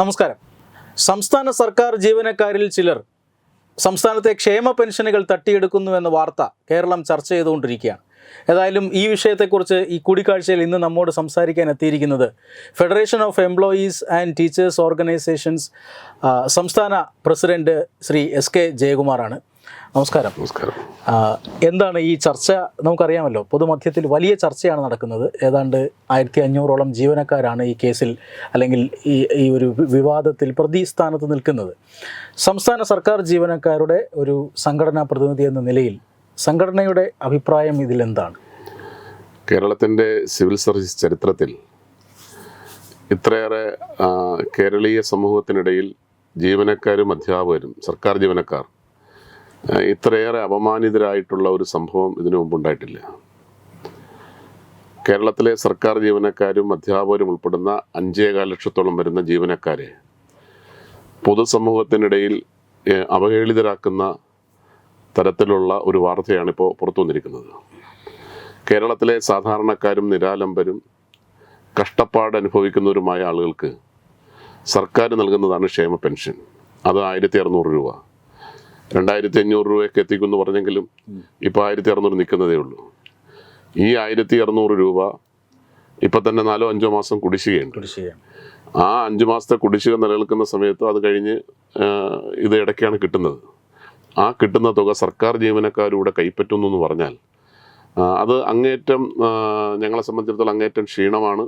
നമസ്കാരം. സംസ്ഥാന സർക്കാർ ജീവനക്കാരിൽ ചിലർ സംസ്ഥാനത്തെ ക്ഷേമ പെൻഷനുകൾ തട്ടിയെടുക്കുന്നുവെന്ന വാർത്ത കേരളം ചർച്ച ചെയ്തുകൊണ്ടിരിക്കുകയാണ്. ഏതായാലും ഈ വിഷയത്തെക്കുറിച്ച് ഈ കൂടിക്കാഴ്ചയിൽ ഇന്ന് നമ്മോട് സംസാരിക്കാൻ എത്തിയിരിക്കുന്നത് federation of employees and teachers organisations സംസ്ഥാന പ്രസിഡന്റ് ശ്രീ എസ് കെ ജയകുമാറാണ്. നമസ്കാരം. നമസ്കാരം. എന്താണ് ഈ ചർച്ച? നമുക്കറിയാമല്ലോ പൊതുമധ്യത്തിൽ വലിയ ചർച്ചയാണ് നടക്കുന്നത്. ഏതാണ്ട് ആയിരത്തി അഞ്ഞൂറോളം ജീവനക്കാരാണ് ഈ കേസിൽ അല്ലെങ്കിൽ ഈ ഈ ഒരു വിവാദത്തിൽ വിവാദത്തിൽ പ്രതിസ്ഥാനത്ത് നിൽക്കുന്നത്. സംസ്ഥാന സർക്കാർ ജീവനക്കാരുടെ ഒരു സംഘടനാ പ്രതിനിധി എന്ന നിലയിൽ സംഘടനയുടെ അഭിപ്രായം ഇതിലെന്താണ് കേരളത്തിന്റെ സിവിൽ സർവീസ് ചരിത്രത്തിൽ ഇത്രയേറെ കേരളീയ സമൂഹത്തിനിടയിൽ ജീവനക്കാരും അധ്യാപകരും സർക്കാർ ജീവനക്കാർ ഇത്രയേറെ അപമാനിതരായിട്ടുള്ള ഒരു സംഭവം ഇതിനു മുമ്പുണ്ടായിട്ടില്ല. കേരളത്തിലെ സർക്കാർ ജീവനക്കാരും അധ്യാപകരും ഉൾപ്പെടുന്ന അഞ്ചേകാൽ ലക്ഷത്തോളം വരുന്ന ജീവനക്കാരെ പൊതുസമൂഹത്തിനിടയിൽ അവഹേളിതരാക്കുന്ന തരത്തിലുള്ള ഒരു വാർത്തയാണ് ഇപ്പോൾ പുറത്തു വന്നിരിക്കുന്നത്. കേരളത്തിലെ സാധാരണക്കാരും നിരാലംബരും കഷ്ടപ്പാട് അനുഭവിക്കുന്നവരുമായ ആളുകൾക്ക് സർക്കാർ നൽകുന്നതാണ് ക്ഷേമ പെൻഷൻ. അത് ആയിരത്തി അറുന്നൂറ് രൂപ. രണ്ടായിരത്തി അഞ്ഞൂറ് രൂപയൊക്കെ എത്തിക്കുമെന്ന് പറഞ്ഞെങ്കിലും ഇപ്പോൾ ആയിരത്തി അറുന്നൂറ് നിൽക്കുന്നതേ ഉള്ളൂ. ഈ ആയിരത്തി അറുന്നൂറ് രൂപ ഇപ്പം തന്നെ നാലോ അഞ്ചോ മാസം കുടിശ്ശികയുണ്ട്. ആ അഞ്ച് മാസത്തെ കുടിശ്ശിക നിലനിൽക്കുന്ന സമയത്ത് അത് കഴിഞ്ഞ് ഇത് ഇടയ്ക്കാണ് കിട്ടുന്നത്. ആ കിട്ടുന്ന തുക സർക്കാർ ജീവനക്കാരൂടെ കൈപ്പറ്റുന്നു എന്ന് പറഞ്ഞാൽ അത് അങ്ങേറ്റം ഞങ്ങളെ സംബന്ധിച്ചിടത്തോളം അങ്ങേറ്റം ക്ഷീണമാണ്.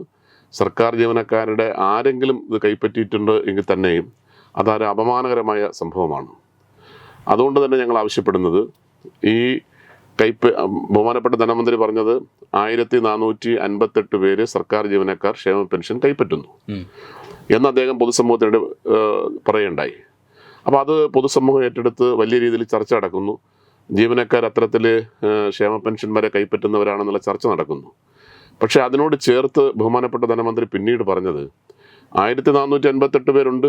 സർക്കാർ ജീവനക്കാരുടെ ആരെങ്കിലും ഇത് കൈപ്പറ്റിയിട്ടുണ്ട് എങ്കിൽ തന്നെയും അതൊരു അപമാനകരമായ സംഭവമാണ്. അതുകൊണ്ട് തന്നെ ഞങ്ങൾ ആവശ്യപ്പെടുന്നത്. ഈ കൈപ്പ് ബഹുമാനപ്പെട്ട ധനമന്ത്രി പറഞ്ഞത് ആയിരത്തി നാനൂറ്റി അൻപത്തെട്ട് പേര് സർക്കാർ ജീവനക്കാർ ക്ഷേമ പെൻഷൻ കൈപ്പറ്റുന്നു. എന്ന് അദ്ദേഹം പൊതുസമൂഹത്തിനോട് പറയുണ്ടായി അപ്പോൾ അത് പൊതുസമൂഹം ഏറ്റെടുത്ത് വലിയ രീതിയിൽ ചർച്ച നടക്കുന്നു. ജീവനക്കാർ അത്തരത്തിൽ ക്ഷേമ പെൻഷൻ വരെ കൈപ്പറ്റുന്നവരാണെന്നുള്ള ചർച്ച നടക്കുന്നു. പക്ഷേ അതിനോട് ചേർത്ത് ബഹുമാനപ്പെട്ട ധനമന്ത്രി പിന്നീട് പറഞ്ഞത് ആയിരത്തി നാനൂറ്റി അൻപത്തെട്ട് പേരുണ്ട്.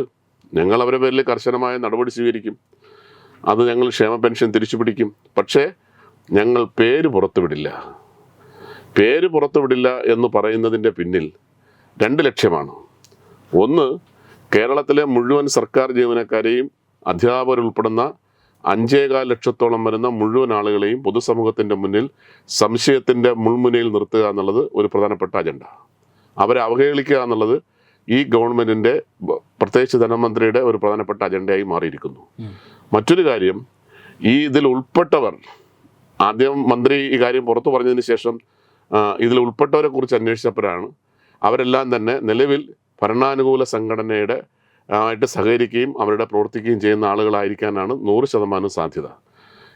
ഞങ്ങൾ അവരുടെ പേരിൽ കർശനമായ നടപടി സ്വീകരിക്കും. അത് ഞങ്ങൾ ക്ഷേമ പെൻഷൻ തിരിച്ചു പിടിക്കും. പക്ഷേ ഞങ്ങൾ പേര് പുറത്തുവിടില്ല. പേര് പുറത്തുവിടില്ല എന്ന് പറയുന്നതിന്റെ പിന്നിൽ രണ്ട് ലക്ഷ്യമാണ്. ഒന്ന് കേരളത്തിലെ മുഴുവൻ സർക്കാർ ജീവനക്കാരെയും അധ്യാപകരുൾപ്പെടുന്ന അഞ്ചേകാൽ ലക്ഷത്തോളം വരുന്ന മുഴുവൻ ആളുകളെയും പൊതുസമൂഹത്തിന്റെ മുന്നിൽ സംശയത്തിന്റെ മുൾമുനയിൽ നിർത്തുക എന്നുള്ളത് ഒരു പ്രധാനപ്പെട്ട അജണ്ട. അവരെ അവഹേളിക്കുക എന്നുള്ളത് ഈ ഗവൺമെന്റിന്റെ പ്രത്യേകിച്ച് ധനമന്ത്രിയുടെ ഒരു പ്രധാനപ്പെട്ട അജണ്ടയായി മാറിയിരിക്കുന്നു. മറ്റൊരു കാര്യം ഈ ഇതിൽ ഉൾപ്പെട്ടവർ ആദ്യം മന്ത്രി ഈ കാര്യം പുറത്തു പറഞ്ഞതിന് ശേഷം ഇതിൽ ഉൾപ്പെട്ടവരെ കുറിച്ച് അന്വേഷിച്ചപ്പോഴാണ് അവരെല്ലാം തന്നെ നിലവിൽ ഭരണാനുകൂല സംഘടനയുടെ ആയിട്ട് സഹകരിക്കുകയും അവരുടെ പ്രവർത്തിക്കുകയും ചെയ്യുന്ന ആളുകളായിരിക്കാനാണ് നൂറ് ശതമാനം സാധ്യത.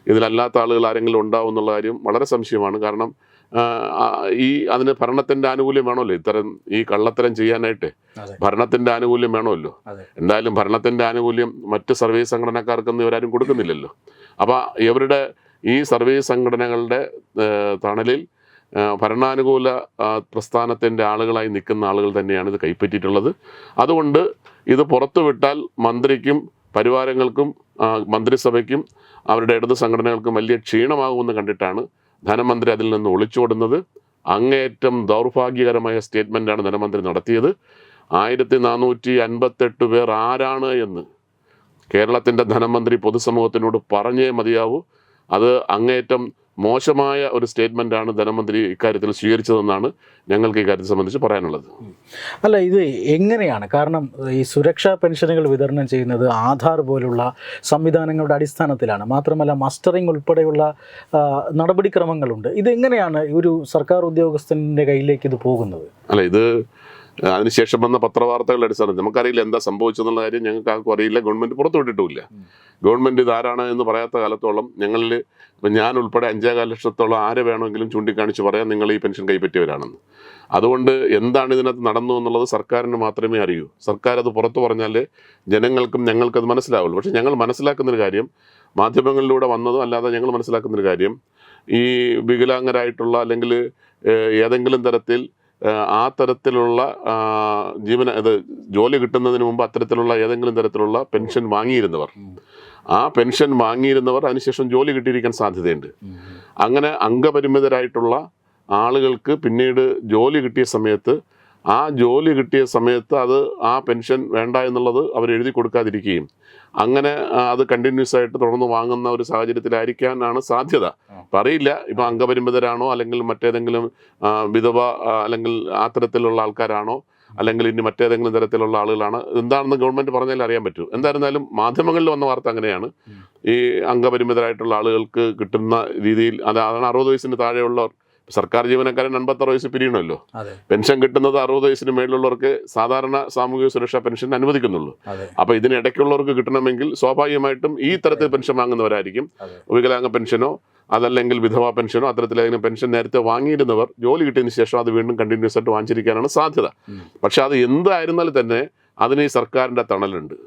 ഇതിലല്ലാത്ത ആളുകൾ ആരെങ്കിലും ഉണ്ടാവും എന്നുള്ള കാര്യം വളരെ സംശയമാണ്. കാരണം ഈ അതിന് ഭരണത്തിന്റെ ആനുകൂല്യം വേണമല്ലോ. ഇത്തരം ഈ കള്ളത്തരം ചെയ്യാനായിട്ട് ഭരണത്തിന്റെ ആനുകൂല്യം വേണമല്ലോ. എന്തായാലും ഭരണത്തിന്റെ ആനുകൂല്യം മറ്റ് സർവീസ് സംഘടനക്കാർക്കൊന്നും ഇവരാരും കൊടുക്കുന്നില്ലല്ലോ. അപ്പോൾ ഇവരുടെ ഈ സർവീസ് സംഘടനകളുടെ തണലിൽ ഭരണാനുകൂല പ്രസ്ഥാനത്തിന്റെ പ്രസ്ഥാനത്തിന്റെ ആളുകളായി നിൽക്കുന്ന ആളുകൾ തന്നെയാണ് ഇത് കൈപ്പറ്റിയിട്ടുള്ളത്. അതുകൊണ്ട് ഇത് പുറത്തുവിട്ടാൽ മന്ത്രിക്കും പരിവാരങ്ങൾക്കും മന്ത്രിസഭയ്ക്കും അവരുടെ ഇടത് സംഘടനകൾക്കും വലിയ ക്ഷീണമാകുമെന്ന് കണ്ടിട്ടാണ് ധനമന്ത്രി അതിൽ നിന്ന് ഒളിച്ചോടുന്നത് അങ്ങേയറ്റം ദൗർഭാഗ്യകരമായ സ്റ്റേറ്റ്മെന്റാണ് ധനമന്ത്രി നടത്തിയത്. ആയിരത്തി നാനൂറ്റി അൻപത്തെട്ട് പേർ ആരാണ് എന്ന് കേരളത്തിന്റെ ധനമന്ത്രി പൊതുസമൂഹത്തിനോട് പറഞ്ഞേ മതിയാവൂ. അത് അങ്ങേയറ്റം മോശമായ ഒരു സ്റ്റേറ്റ്മെന്റാണ് ധനമന്ത്രി ഇക്കാര്യത്തിൽ സ്വീകരിച്ചതെന്നാണ് ഞങ്ങൾക്ക് ഇക്കാര്യത്തെ സംബന്ധിച്ച് പറയാനുള്ളത്. അല്ല ഇത് എങ്ങനെയാണ്? കാരണം ഈ സുരക്ഷാ പെൻഷനുകൾ വിതരണം ചെയ്യുന്നത് ആധാർ പോലുള്ള സംവിധാനങ്ങളുടെ അടിസ്ഥാനത്തിലാണ്. മാത്രമല്ല മസ്റ്ററിംഗ് ഉൾപ്പെടെയുള്ള നടപടിക്രമങ്ങളുണ്ട്. ഇത് എങ്ങനെയാണ് ഒരു സർക്കാർ ഉദ്യോഗസ്ഥന്റെ കയ്യിലേക്ക് ഇത് പോകുന്നത്? അല്ല ഇത് അതിനുശേഷം വന്ന പത്രവാർത്തകളുടെ അടിസ്ഥാനത്തിൽ നമുക്കറിയില്ല എന്താ സംഭവിച്ചെന്നുള്ള കാര്യം ഞങ്ങൾക്ക് ആർക്കും അറിയില്ല. ഗവൺമെന്റ് പുറത്തുവിട്ടിട്ടുമില്ല. ഗവൺമെന്റ് ഇതാരാണ് എന്ന് പറയാത്ത കാലത്തോളം ഞങ്ങളിൽ ഇപ്പം ഞാൻ ഉൾപ്പെടെ അഞ്ചേകാൽ ലക്ഷത്തോളം ആരെ വേണമെങ്കിലും ചൂണ്ടിക്കാണിച്ച് പറയാം നിങ്ങൾ ഈ പെൻഷൻ കൈപ്പറ്റിയവരാണെന്ന്. അതുകൊണ്ട് എന്താണ് ഇതിനകത്ത് നടന്നു എന്നുള്ളത് സർക്കാരിന് മാത്രമേ അറിയൂ. സർക്കാർ അത് പുറത്തു പറഞ്ഞാൽ ജനങ്ങൾക്കും ഞങ്ങൾക്കത് മനസ്സിലാവുള്ളൂ. പക്ഷേ ഞങ്ങൾ മനസ്സിലാക്കുന്നൊരു കാര്യം മാധ്യമങ്ങളിലൂടെ വന്നതും അല്ലാതെ ഞങ്ങൾ മനസ്സിലാക്കുന്നൊരു കാര്യം ഈ വികലാംഗരായിട്ടുള്ള അല്ലെങ്കിൽ ഏതെങ്കിലും തരത്തിൽ ആ തരത്തിലുള്ള ജീവന അത് ജോലി കിട്ടുന്നതിന് മുമ്പ് അത്തരത്തിലുള്ള ഏതെങ്കിലും തരത്തിലുള്ള പെൻഷൻ വാങ്ങിയിരുന്നവർ. ആ പെൻഷൻ വാങ്ങിയിരുന്നവർ അതിനുശേഷം ജോലി കിട്ടിയിരിക്കാൻ സാധ്യതയുണ്ട്. അങ്ങനെ അംഗപരിമിതരായിട്ടുള്ള ആളുകൾക്ക് പിന്നീട് ജോലി കിട്ടിയ സമയത്ത് ആ ജോലി കിട്ടിയ സമയത്ത് അത് ആ പെൻഷൻ വേണ്ട എന്നുള്ളത് അവർ എഴുതി കൊടുക്കാതിരിക്കുകയും അങ്ങനെ അത് കണ്ടിന്യൂസ് ആയിട്ട് തുടർന്ന് വാങ്ങുന്ന ഒരു സാഹചര്യത്തിലായിരിക്കാനാണ് സാധ്യത. അറിയില്ല. ഇപ്പം അംഗപരിമിതരാണോ അല്ലെങ്കിൽ മറ്റേതെങ്കിലും വിധവ അല്ലെങ്കിൽ ആ തരത്തിലുള്ള ആൾക്കാരാണോ അല്ലെങ്കിൽ ഇനി മറ്റേതെങ്കിലും തരത്തിലുള്ള ആളുകളാണ്? എന്താണെന്ന് ഗവൺമെന്റ് പറഞ്ഞാൽ അറിയാൻ പറ്റൂ. എന്തായിരുന്നാലും മാധ്യമങ്ങളിൽ വന്ന വാർത്ത അങ്ങനെയാണ്. ഈ അംഗപരിമിതരായിട്ടുള്ള ആളുകൾക്ക് കിട്ടുന്ന രീതിയിൽ അത് അതാണ് അറുപത് വയസ്സിന് താഴെയുള്ളവർ. സർക്കാർ ജീവനക്കാരൻ അൻപത്താറ് വയസ്സ് പിരിയണമല്ലോ. പെൻഷൻ കിട്ടുന്നത് അറുപത് വയസ്സിന് മേളിലുള്ളവർക്ക് സാധാരണ സാമൂഹിക സുരക്ഷാ പെൻഷൻ അനുവദിക്കുന്നുള്ളൂ. അപ്പൊ ഇതിനിടയ്ക്കുള്ളവർക്ക് കിട്ടണമെങ്കിൽ സ്വാഭാവികമായിട്ടും ഈ തരത്തിൽ പെൻഷൻ വാങ്ങുന്നവരായിരിക്കും. വികലാംഗ പെൻഷനോ അതല്ലെങ്കിൽ വിധവാ പെൻഷനോ അത്തരത്തിലേതെങ്കിലും പെൻഷൻ നേരത്തെ വാങ്ങിയിരുന്നവർ ജോലി കിട്ടിയതിന് ശേഷം അത് വീണ്ടും കണ്ടിന്യൂസ് ആയിട്ട് വാങ്ങിച്ചിരിക്കാനാണ് സാധ്യത. പക്ഷെ അത് എന്തായിരുന്നാലും തന്നെ അതിന് ഈ സർക്കാരിന്റെ തണലുണ്ട്.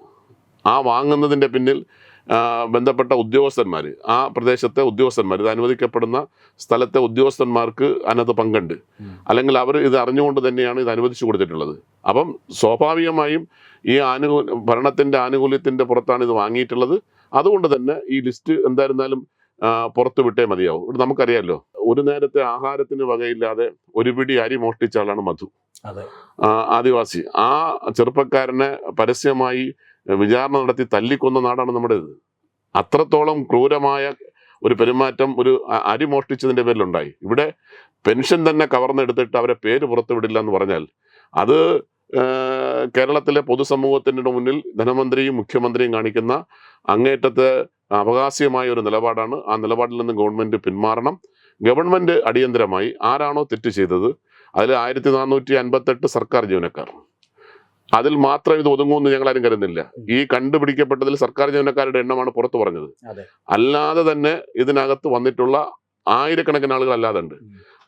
ആ വാങ്ങുന്നതിന്റെ പിന്നിൽ ബന്ധപ്പെട്ട ഉദ്യോഗസ്ഥന്മാർ ആ പ്രദേശത്തെ ഉദ്യോഗസ്ഥന്മാർ ഇത് അനുവദിക്കപ്പെടുന്ന സ്ഥലത്തെ ഉദ്യോഗസ്ഥന്മാർക്ക് അതിനകത്ത് പങ്കുണ്ട്. അല്ലെങ്കിൽ അവർ ഇത് അറിഞ്ഞുകൊണ്ട് തന്നെയാണ് ഇത് അനുവദിച്ചു കൊടുത്തിട്ടുള്ളത്. അപ്പം സ്വാഭാവികമായും ഈ ആനുകൂല ഭരണത്തിന്റെ ആനുകൂല്യത്തിന്റെ പുറത്താണ് ഇത് വാങ്ങിയിട്ടുള്ളത്. അതുകൊണ്ട് തന്നെ ഈ ലിസ്റ്റ് എന്തായിരുന്നാലും പുറത്തു വിട്ടേ മതിയാവും. ഇവിടെ നമുക്കറിയാമല്ലോ ഒരു നേരത്തെ ആഹാരത്തിന് വകയില്ലാതെ ഒരു പിടി അരി മോഷ്ടിച്ച ആളാണ് മധു. ആദിവാസി. ആ ചെറുപ്പക്കാരനെ പരസ്യമായി വിചാരണ നടത്തി തല്ലിക്കൊന്ന നാടാണ് നമ്മുടേത് അത്രത്തോളം ക്രൂരമായ ഒരു പെരുമാറ്റം ഒരു അരി മോഷ്ടിച്ചതിന്റെ പേരിലുണ്ടായി. ഇവിടെ പെൻഷൻ തന്നെ കവർന്നെടുത്തിട്ട് അവരെ പേര് പുറത്തുവിടില്ല എന്ന് പറഞ്ഞാൽ അത് കേരളത്തിലെ പൊതുസമൂഹത്തിന്റെ മുന്നിൽ ധനമന്ത്രിയും മുഖ്യമന്ത്രിയും കാണിക്കുന്ന അങ്ങേറ്റത്തെ അവകാശീയമായ ഒരു നിലപാടാണ്. ആ നിലപാടിൽ നിന്ന് ഗവൺമെന്റ് പിന്മാറണം. ഗവൺമെന്റ് അടിയന്തരമായി ആരാണോ തെറ്റ് ചെയ്തത് അതിൽ ആയിരത്തി നാനൂറ്റി അൻപത്തെട്ട് സർക്കാർ ജീവനക്കാർ. അതിൽ മാത്രം ഇത് ഒതുങ്ങുമെന്ന് ഞങ്ങൾ ആരും കരുതുന്നില്ല ഈ കണ്ടുപിടിക്കപ്പെട്ടതിൽ സർക്കാർ ജീവനക്കാരുടെ എണ്ണമാണ് പുറത്തു പറഞ്ഞത്. അല്ലാതെ തന്നെ ഇതിനകത്ത് വന്നിട്ടുള്ള ആയിരക്കണക്കിന് ആളുകൾ അല്ലാതെ ഉണ്ട്.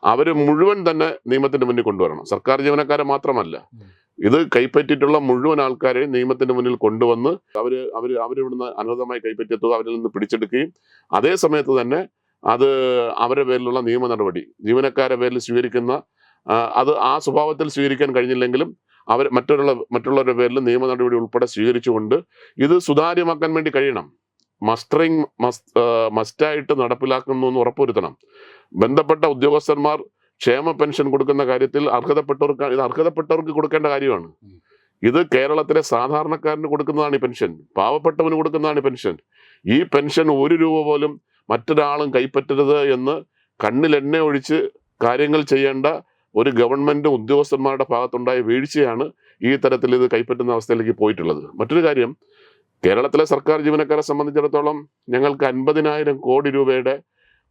അവർ മുഴുവൻ തന്നെ നിയമത്തിന്റെ മുന്നിൽ കൊണ്ടുവരണം. സർക്കാർ ജീവനക്കാരെ മാത്രമല്ല. ഇത് കൈപ്പറ്റിയിട്ടുള്ള മുഴുവൻ ആൾക്കാരെയും നിയമത്തിന്റെ മുന്നിൽ കൊണ്ടുവന്ന് അവർ അവർ അവരിവിടുന്ന് അനുഗതമായി കൈപ്പറ്റിയ തുക അവരിൽ നിന്ന് പിടിച്ചെടുക്കുകയും അതേ സമയത്ത് തന്നെ അത് അവരുടെ പേരിലുള്ള നിയമ നടപടി ജീവനക്കാരുടെ പേരിൽ സ്വീകരിക്കുന്ന അത് ആ സ്വഭാവത്തിൽ സ്വീകരിക്കാൻ കഴിഞ്ഞില്ലെങ്കിലും അവർ മറ്റുള്ള മറ്റുള്ളവരുടെ പേരിൽ നിയമ നടപടി ഉൾപ്പെടെ സ്വീകരിച്ചുകൊണ്ട് ഇത് സുതാര്യമാക്കാൻ വേണ്ടി കഴിയണം. മസ്റ്ററിങ് മസ്റ്റ് മസ്റ്റായിട്ട് നടപ്പിലാക്കുന്നു എന്ന് ഉറപ്പുവരുത്തണം. ബന്ധപ്പെട്ട ഉദ്യോഗസ്ഥന്മാർ ക്ഷേമ പെൻഷൻ കൊടുക്കുന്ന കാര്യത്തിൽ അർഹതപ്പെട്ടവർക്ക് ഇത് അർഹതപ്പെട്ടവർക്ക് കൊടുക്കേണ്ട കാര്യമാണ്. ഇത് കേരളത്തിലെ സാധാരണക്കാരന് കൊടുക്കുന്നതാണ് ഈ പെൻഷൻ. പാവപ്പെട്ടവന് കൊടുക്കുന്നതാണ് ഈ പെൻഷൻ. ഈ പെൻഷൻ ഒരു രൂപ പോലും മറ്റൊരാളും കൈപ്പറ്റരുത് എന്ന് കണ്ണിലെണ്ണ ഒഴിച്ച് കാര്യങ്ങൾ ചെയ്യേണ്ട ഒരു ഗവൺമെന്റ് ഉദ്യോഗസ്ഥന്മാരുടെ ഭാഗത്തുണ്ടായ വീഴ്ചയാണ് ഈ തരത്തിൽ ഇത് കൈപ്പറ്റുന്ന അവസ്ഥയിലേക്ക് പോയിട്ടുള്ളത്. മറ്റൊരു കാര്യം കേരളത്തിലെ സർക്കാർ ജീവനക്കാരെ സംബന്ധിച്ചിടത്തോളം ഞങ്ങൾക്ക് അൻപതിനായിരം കോടി രൂപയുടെ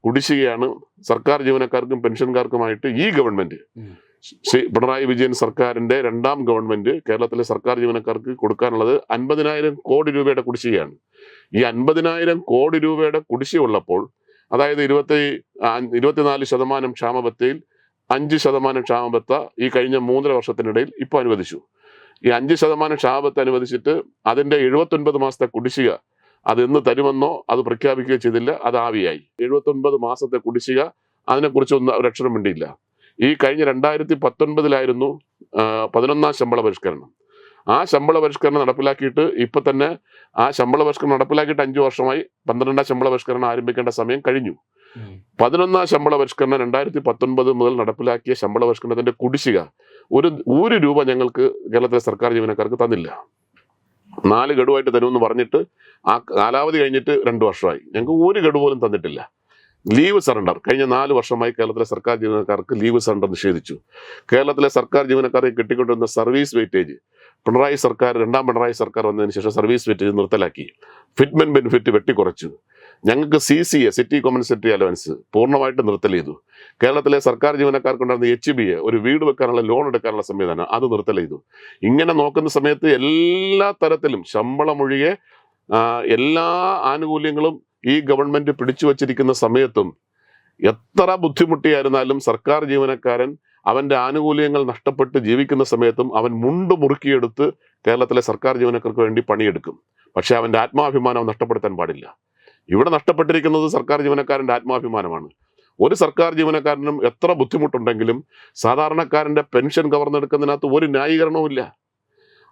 കുടിശ്ശികയാണ് സർക്കാർ ജീവനക്കാർക്കും പെൻഷൻകാർക്കുമായിട്ട് ഈ ഗവൺമെന്റ്. ശ്രീ പിണറായി വിജയൻ സർക്കാരിന്റെ രണ്ടാം ഗവൺമെന്റ് കേരളത്തിലെ സർക്കാർ ജീവനക്കാർക്ക് കൊടുക്കാനുള്ളത് അൻപതിനായിരം കോടി രൂപയുടെ കുടിശ്ശികയാണ്. ഈ അൻപതിനായിരം കോടി രൂപയുടെ കുടിശ്ശിക ഉള്ളപ്പോൾ അതായത് ഇരുപത്തി ഇരുപത്തിനാല് ശതമാനം ക്ഷാമബത്തയിൽ അഞ്ച് ശതമാനം ക്ഷാമബത്ത ഈ കഴിഞ്ഞ മൂന്നര വർഷത്തിനിടയിൽ ഇപ്പോൾ അനുവദിച്ചു. ഈ അഞ്ച് ശതമാനം ക്ഷാമബത്ത അനുവദിച്ചിട്ട് അതിന്റെ എഴുപത്തൊൻപത് മാസത്തെ കുടിശ്ശിക അത് എന്ന് തരുമെന്നോ അത് പ്രഖ്യാപിക്കുകയോ ചെയ്തില്ല അത് ആവിയായി. എഴുപത്തൊൻപത് മാസത്തെ കുടിശ്ശിക അതിനെക്കുറിച്ച് ഒന്നും ഒരു അക്ഷരം വേണ്ടിയില്ല ഈ കഴിഞ്ഞ രണ്ടായിരത്തി പത്തൊൻപതിലായിരുന്നു പതിനൊന്നാം ശമ്പള പരിഷ്കരണം. ആ ശമ്പള പരിഷ്കരണം നടപ്പിലാക്കിയിട്ട് ഇപ്പൊ തന്നെ ആ ശമ്പള പരിഷ്കരണം നടപ്പിലാക്കിയിട്ട് അഞ്ചു വർഷമായി പന്ത്രണ്ടാം ശമ്പള പരിഷ്കരണം ആരംഭിക്കേണ്ട സമയം കഴിഞ്ഞു. പതിനൊന്നാം ശമ്പള പരിഷ്കരണം രണ്ടായിരത്തി പത്തൊൻപത് മുതൽ നടപ്പിലാക്കിയ ശമ്പള പരിഷ്കരണത്തിന്റെ കുടിശ്ശിക ഒരു ഒരു രൂപ ഞങ്ങൾക്ക് കേരളത്തിലെ സർക്കാർ ജീവനക്കാർക്ക് തന്നില്ല. നാല് ഗഡുവായിട്ട് തരുമെന്ന് പറഞ്ഞിട്ട് ആ കാലാവധി കഴിഞ്ഞിട്ട് രണ്ട് വർഷമായി. ഞങ്ങൾക്ക് ഒരു ഗഡു പോലും തന്നിട്ടില്ല. Leave surrender. കഴിഞ്ഞ നാല് വർഷമായി കേരളത്തിലെ സർക്കാർ ജീവനക്കാർക്ക് ലീവ് സറണ്ടർ നിഷേധിച്ചു. കേരളത്തിലെ സർക്കാർ ജീവനക്കാർക്ക് കിട്ടിക്കൊണ്ടിരുന്ന സർവീസ് വെയിറ്റേജ് പിണറായി സർക്കാർ രണ്ടാം പിണറായി സർക്കാർ വന്നതിന് ശേഷം സർവീസ് വെയിറ്റേജ് നിർത്തലാക്കി. ഫിറ്റ്മെന്റ് ബെനിഫിറ്റ് വെട്ടിക്കുറച്ചു. ഞങ്ങൾക്ക് C C A city compensatory allowance പൂർണമായിട്ട് നിർത്തൽ ചെയ്തു. കേരളത്തിലെ സർക്കാർ ജീവനക്കാർക്കുണ്ടായിരുന്ന എച്ച് ബി എ ഒരു വീട് വെക്കാനുള്ള ലോൺ എടുക്കാനുള്ള സംവിധാനം അത് നിർത്തൽ ചെയ്തു. ഇങ്ങനെ നോക്കുന്ന സമയത്ത് എല്ലാ തരത്തിലും ശമ്പളമൊഴികെ എല്ലാ ആനുകൂല്യങ്ങളും ഈ ഗവൺമെന്റ് പിടിച്ചു വച്ചിരിക്കുന്ന സമയത്തും എത്ര ബുദ്ധിമുട്ടിയായിരുന്നാലും സർക്കാർ ജീവനക്കാരൻ അവന്റെ ആനുകൂല്യങ്ങൾ നഷ്ടപ്പെട്ട് ജീവിക്കുന്ന സമയത്തും അവൻ മുണ്ട് മുറുക്കിയെടുത്ത് കേരളത്തിലെ സർക്കാർ ജീവനക്കാർക്ക് വേണ്ടി പണിയെടുക്കും. പക്ഷേ അവന്റെ ആത്മാഭിമാനം നഷ്ടപ്പെടുത്താൻ പാടില്ല. ഇവിടെ നഷ്ടപ്പെട്ടിരിക്കുന്നത് സർക്കാർ ജീവനക്കാരന്റെ ആത്മാഭിമാനമാണ്. ഒരു സർക്കാർ ജീവനക്കാരനും എത്ര ബുദ്ധിമുട്ടുണ്ടെങ്കിലും സാധാരണക്കാരന്റെ പെൻഷൻ കവർന്നെടുക്കുന്നതിനകത്ത് ഒരു ന്യായീകരണവും ഇല്ല.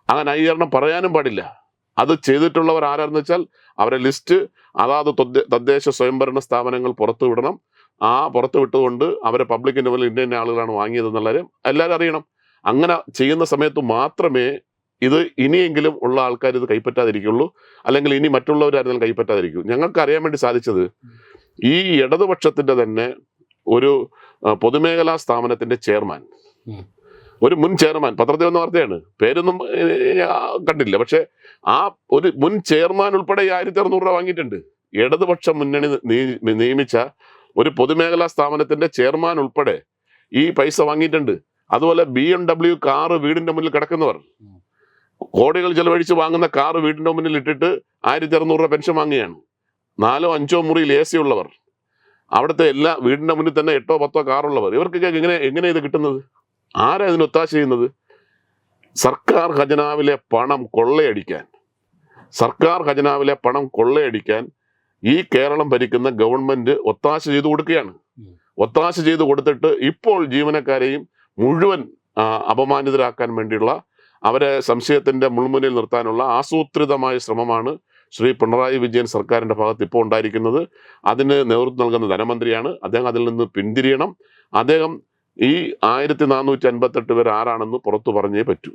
ആ ന്യായീകരണം പറയാനും പാടില്ല. അത് ചെയ്തിട്ടുള്ളവർ ആരാണെന്ന് വെച്ചാൽ അവരെ ലിസ്റ്റ് അതാത് തദ്ദേ- തദ്ദേശ സ്വയംഭരണ സ്ഥാപനങ്ങൾ പുറത്തുവിടണം ആ പുറത്തു വിട്ടുകൊണ്ട് അവരെ പബ്ലിക്കിന്റെ മുന്നിൽ ഇന്ന ഇന്ന ആളുകളാണ് വാങ്ങിയത് എന്നുള്ളത് എല്ലാവരും അറിയണം. അങ്ങനെ ചെയ്യുന്ന സമയത്ത് മാത്രമേ ഇത് ഇനിയെങ്കിലും ഉള്ള ആൾക്കാർ ഇത് കൈപ്പറ്റാതിരിക്കുള്ളൂ. അല്ലെങ്കിൽ ഇനി മറ്റുള്ളവരായിരുന്നാലും കൈപ്പറ്റാതിരിക്കൂ. ഞങ്ങൾക്ക് അറിയാൻ വേണ്ടി സാധിച്ചത് ഈ ഇടതുപക്ഷത്തിന്റെ തന്നെ ഒരു പൊതുമേഖലാ സ്ഥാപനത്തിന്റെ ചെയർമാൻ. ഒരു മുൻ ചെയർമാൻ. പത്രത്തിൽ വന്ന വാർത്തയാണ്. പേരൊന്നും കണ്ടില്ല. പക്ഷെ ആ ഒരു മുൻ ചെയർമാൻ ഉൾപ്പെടെ ഈ ആയിരത്തി അറുന്നൂറ് രൂപ വാങ്ങിയിട്ടുണ്ട്. ഇടതുപക്ഷ മുന്നണി നിയമിച്ച ഒരു പൊതുമേഖലാ സ്ഥാപനത്തിന്റെ ചെയർമാൻ ഉൾപ്പെടെ ഈ പൈസ വാങ്ങിയിട്ടുണ്ട്. അതുപോലെ ബി എം ഡബ്ല്യു കാറ് വീടിന്റെ മുന്നിൽ കിടക്കുന്നവർ. കോടികൾ ചെലവഴിച്ച് വാങ്ങുന്ന കാർ വീടിന്റെ മുന്നിൽ ഇട്ടിട്ട് ആയിരത്തി അറുന്നൂറ് രൂപ പെൻഷൻ വാങ്ങുകയാണ്. നാലോ അഞ്ചോ മുറിയിൽ എ സി ഉള്ളവർ. അവിടുത്തെ എല്ലാ വീടിന്റെ മുന്നിൽ തന്നെ എട്ടോ പത്തോ കാറുള്ളവർ ഇവർക്കൊക്കെ എങ്ങനെ എങ്ങനെ ഇത് കിട്ടുന്നത്? ആരാ ഇതിന് ഒത്താശ ചെയ്യുന്നത്? സർക്കാർ ഖജനാവിലെ പണം കൊള്ളയടിക്കാൻ സർക്കാർ ഖജനാവിലെ പണം കൊള്ളയടിക്കാൻ ഈ കേരളം ഭരിക്കുന്ന ഗവൺമെന്റ് ഒത്താശ ചെയ്തു കൊടുക്കുകയാണ്. ഒത്താശ ചെയ്തു കൊടുത്തിട്ട് ഇപ്പോൾ ജീവനക്കാരെയും മുഴുവൻ അപമാനിതരാക്കാൻ വേണ്ടിയുള്ള അവരെ സംശയത്തിന്റെ മുൾമുനിൽ നിർത്താനുള്ള ആസൂത്രിതമായ ശ്രമമാണ് ശ്രീ പിണറായി വിജയൻ സർക്കാരിന്റെ ഭാഗത്ത് ഇപ്പോൾ ഉണ്ടായിരിക്കുന്നത്. അതിന് നേതൃത്വം നൽകുന്ന ധനമന്ത്രിയാണ്. അദ്ദേഹം അതിൽ നിന്ന് പിന്തിരിയണം. അദ്ദേഹം ഈ ആയിരത്തി നാനൂറ്റി അൻപത്തെട്ട് പേർ ആരാണെന്ന് പുറത്തു പറഞ്ഞേ പറ്റൂ.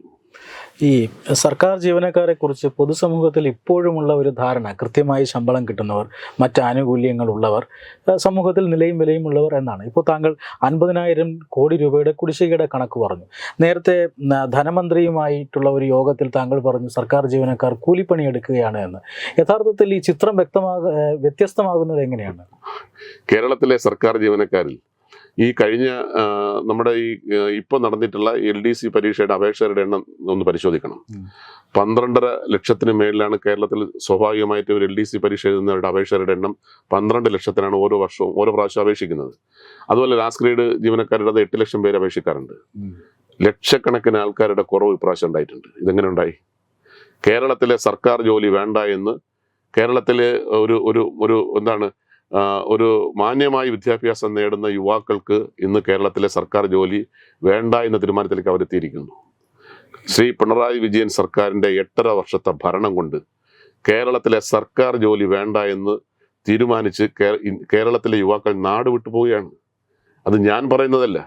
ഈ സർക്കാർ ജീവനക്കാരെ കുറിച്ച് പൊതുസമൂഹത്തിൽ ഇപ്പോഴുമുള്ള ഒരു ധാരണ കൃത്യമായി ശമ്പളം കിട്ടുന്നവർ മറ്റ് ആനുകൂല്യങ്ങൾ ഉള്ളവർ സമൂഹത്തിൽ നിലയും വിലയും ഉള്ളവർ എന്നാണ്. ഇപ്പോൾ താങ്കൾ അൻപതിനായിരം കോടി രൂപയുടെ കുടിശ്ശികയുടെ കണക്ക് പറഞ്ഞു. നേരത്തെ ധനമന്ത്രിയുമായിട്ടുള്ള ഒരു യോഗത്തിൽ താങ്കൾ പറഞ്ഞു സർക്കാർ ജീവനക്കാർ കൂലിപ്പണി എടുക്കുകയാണ് എന്ന്. യഥാർത്ഥത്തിൽ ഈ ചിത്രം വ്യക്തമാക വ്യത്യസ്തമാകുന്നത് എങ്ങനെയാണ്? കേരളത്തിലെ സർക്കാർ ജീവനക്കാരിൽ ഈ കഴിഞ്ഞ നമ്മുടെ ഈ ഇപ്പോൾ ഇപ്പൊ നടന്നിട്ടുള്ള എൽ ഡി സി പരീക്ഷയുടെ അപേക്ഷകരുടെ എണ്ണം ഒന്ന് പരിശോധിക്കണം. പന്ത്രണ്ടര ലക്ഷത്തിന് മേളിലാണ് കേരളത്തിൽ സ്വാഭാവികമായിട്ട് ഒരു എൽ ഡി സി പരീക്ഷ എഴുതുന്നവരുടെ അപേക്ഷകരുടെ എണ്ണം പന്ത്രണ്ട് ലക്ഷത്തിനാണ് ഓരോ വർഷവും ഓരോ പ്രാവശ്യം അപേക്ഷിക്കുന്നത്. അതുപോലെ ലാസ്റ്റ് ഗ്രേഡ് ജീവനക്കാരുടെ എട്ട് ലക്ഷം പേര് അപേക്ഷിക്കാറുണ്ട്. ലക്ഷക്കണക്കിന് ആൾക്കാരുടെ കുറവ് ഇപ്രാവശ്യം ഉണ്ടായിട്ടുണ്ട്. ഇതെങ്ങനെ ഉണ്ടായി? കേരളത്തിലെ സർക്കാർ ജോലി വേണ്ട എന്ന് കേരളത്തിലെ ഒരു ഒരു ഒരു എന്താണ് ഒരു മാന്യമായ വിദ്യാഭ്യാസം നേടുന്ന യുവാക്കൾക്ക് ഇന്ന് കേരളത്തിലെ സർക്കാർ ജോലി വേണ്ട എന്ന തീരുമാനത്തിലേക്ക് അവരെത്തിയിരിക്കുന്നു. ശ്രീ പിണറായി വിജയൻ സർക്കാരിന്റെ എട്ടര വർഷത്തെ ഭരണം കൊണ്ട് കേരളത്തിലെ സർക്കാർ ജോലി വേണ്ട എന്ന് തീരുമാനിച്ച് കേരളത്തിലെ യുവാക്കൾ നാട് വിട്ടു പോവുകയാണ്. അത് ഞാൻ പറയുന്നതല്ല.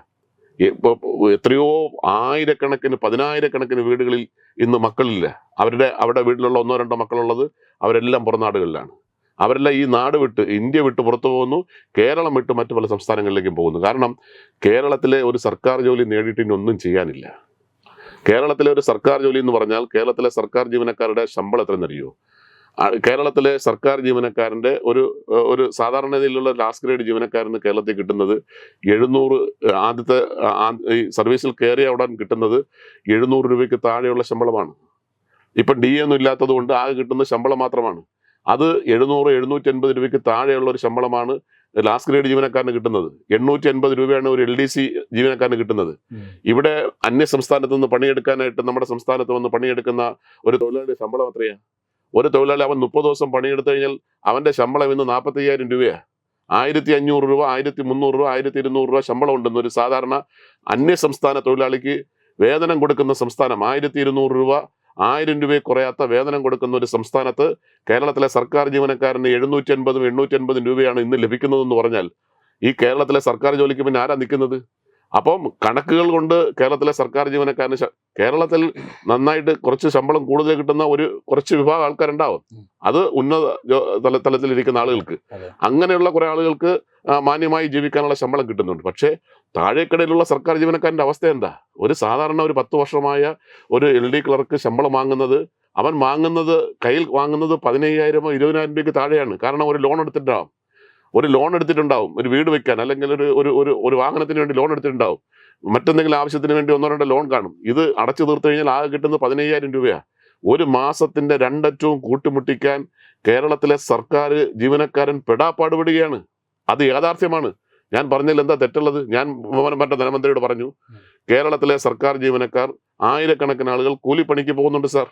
ഇപ്പോൾ എത്രയോ ആയിരക്കണക്കിന് പതിനായിരക്കണക്കിന് വീടുകളിൽ ഇന്ന് മക്കളില്ല. അവരുടെ അവരുടെ വീട്ടിലുള്ള ഒന്നോ രണ്ടോ മക്കളുള്ളത് അവരെല്ലാം പുറം നാടുകളിലാണ്. അവരെല്ലാം ഈ നാട് വിട്ട് ഇന്ത്യ വിട്ട് പുറത്തു പോകുന്നു കേരളം വിട്ട് മറ്റു പല സംസ്ഥാനങ്ങളിലേക്കും പോകുന്നു. കാരണം കേരളത്തിലെ ഒരു സർക്കാർ ജോലി നേടിയിട്ട് ഇനി ഒന്നും ചെയ്യാനില്ല. കേരളത്തിലെ ഒരു സർക്കാർ ജോലി എന്ന് പറഞ്ഞാൽ കേരളത്തിലെ സർക്കാർ ജീവനക്കാരുടെ ശമ്പളം എത്രയെന്നറിയോ കേരളത്തിലെ സർക്കാർ ജീവനക്കാരന്റെ ഒരു ഒരു സാധാരണ രീതിയിലുള്ള ലാസ്റ്റ് ഗ്രേഡ് ജീവനക്കാരന് കേരളത്തിൽ കിട്ടുന്നത് എഴുന്നൂറ് ആദ്യത്തെ ഈ സർവീസിൽ കയറിയ ഉടൻ കിട്ടുന്നത് എഴുന്നൂറ് രൂപയ്ക്ക് താഴെയുള്ള ശമ്പളമാണ്. ഇപ്പം ഡി ഒന്നും ഇല്ലാത്തത് കൊണ്ട് ആകെ കിട്ടുന്ന ശമ്പളം മാത്രമാണ്. അത് എഴുന്നൂറ് എഴുന്നൂറ്റി അൻപത് രൂപയ്ക്ക് താഴെയുള്ള ഒരു ശമ്പളമാണ് ലാസ്റ്റ് ഗ്രേഡ് ജീവനക്കാരന് കിട്ടുന്നത്. എണ്ണൂറ്റി അൻപത് രൂപയാണ് ഒരു എൽ ഡി സി ജീവനക്കാരന് കിട്ടുന്നത്. ഇവിടെ അന്യ സംസ്ഥാനത്ത് നിന്ന് പണിയെടുക്കാനായിട്ട് നമ്മുടെ സംസ്ഥാനത്ത് വന്ന് പണിയെടുക്കുന്ന ഒരു തൊഴിലാളിയുടെ ശമ്പളം എത്രയാ? ഒരു തൊഴിലാളി അവൻ മുപ്പത് ദിവസം പണിയെടുത്തു കഴിഞ്ഞാൽ അവന്റെ ശമ്പളം ഇന്ന് നാൽപ്പത്തി അയ്യായിരം രൂപയാ. ആയിരത്തി അഞ്ഞൂറ് രൂപ ആയിരത്തി മുന്നൂറ് രൂപ ആയിരത്തി ഇരുന്നൂറ് രൂപ ശമ്പളം ഉണ്ടെന്ന് ഒരു സാധാരണ അന്യ സംസ്ഥാന തൊഴിലാളിക്ക് വേതനം കൊടുക്കുന്ന സംസ്ഥാനം ആയിരത്തി ഇരുന്നൂറ് രൂപ ആയിരം രൂപയെ കുറയാത്ത വേതനം കൊടുക്കുന്ന ഒരു സംസ്ഥാനത്ത് കേരളത്തിലെ സർക്കാർ ജീവനക്കാരന് എഴുന്നൂറ്റി അൻപതും എണ്ണൂറ്റി അൻപതും രൂപയാണ് ഇന്ന് ലഭിക്കുന്നതെന്ന് പറഞ്ഞാൽ ഈ കേരളത്തിലെ സർക്കാർ ജോലിക്ക് പിന്നെ ആരാ നിൽക്കുന്നത്? അപ്പം കണക്കുകൾ കൊണ്ട് കേരളത്തിലെ സർക്കാർ ജീവനക്കാരന് കേരളത്തിൽ നന്നായിട്ട് കുറച്ച് ശമ്പളം കൂടുതൽ കിട്ടുന്ന ഒരു കുറച്ച് വിഭാഗം ആൾക്കാരുണ്ടാവും. അത് ഉന്നത തലത്തിലിരിക്കുന്ന ആളുകൾക്ക്. അങ്ങനെയുള്ള കുറെ ആളുകൾക്ക് മാന്യമായി ജീവിക്കാനുള്ള ശമ്പളം കിട്ടുന്നുണ്ട്. പക്ഷേ താഴേക്കടയിലുള്ള സർക്കാർ ജീവനക്കാരന്റെ അവസ്ഥ എന്താ? ഒരു സാധാരണ ഒരു പത്ത് വർഷമായ ഒരു എൽ ഡി ക്ലർക്ക് ശമ്പളം വാങ്ങുന്നത് അവൻ വാങ്ങുന്നത് കയ്യിൽ വാങ്ങുന്നത് പതിനയ്യായിരമോ ഇരുപതിനായിരം രൂപയ്ക്ക് താഴെയാണ്. കാരണം ഒരു ലോൺ എടുത്തിട്ടുണ്ടാവും. ഒരു ലോൺ എടുത്തിട്ടുണ്ടാവും. ഒരു വീട് വെക്കാൻ അല്ലെങ്കിൽ ഒരു ഒരു ഒരു വാഹനത്തിന് വേണ്ടി ലോൺ എടുത്തിട്ടുണ്ടാവും. മറ്റെന്തെങ്കിലും ആവശ്യത്തിന് വേണ്ടി ഒന്നോ രണ്ടോ ലോൺ കാണും. ഇത് അടച്ചു തീർത്തു കഴിഞ്ഞാൽ ആകെ കിട്ടുന്നത് പതിനയ്യായിരം രൂപയാണ് ഒരു മാസത്തിന്റെ രണ്ടറ്റവും കൂട്ടിമുട്ടിക്കാൻ കേരളത്തിലെ സർക്കാർ ജീവനക്കാരൻ പെടാപ്പാടുപെടുകയാണ് അത് യാഥാർത്ഥ്യമാണ്. ഞാൻ പറഞ്ഞതിൽ എന്താ തെറ്റുള്ളത്? ഞാൻ മറ്റേ ധനമന്ത്രിയോട് പറഞ്ഞു കേരളത്തിലെ സർക്കാർ ജീവനക്കാർ ആയിരക്കണക്കിന് ആളുകൾ കൂലിപ്പണിക്ക് പോകുന്നുണ്ട് സാർ.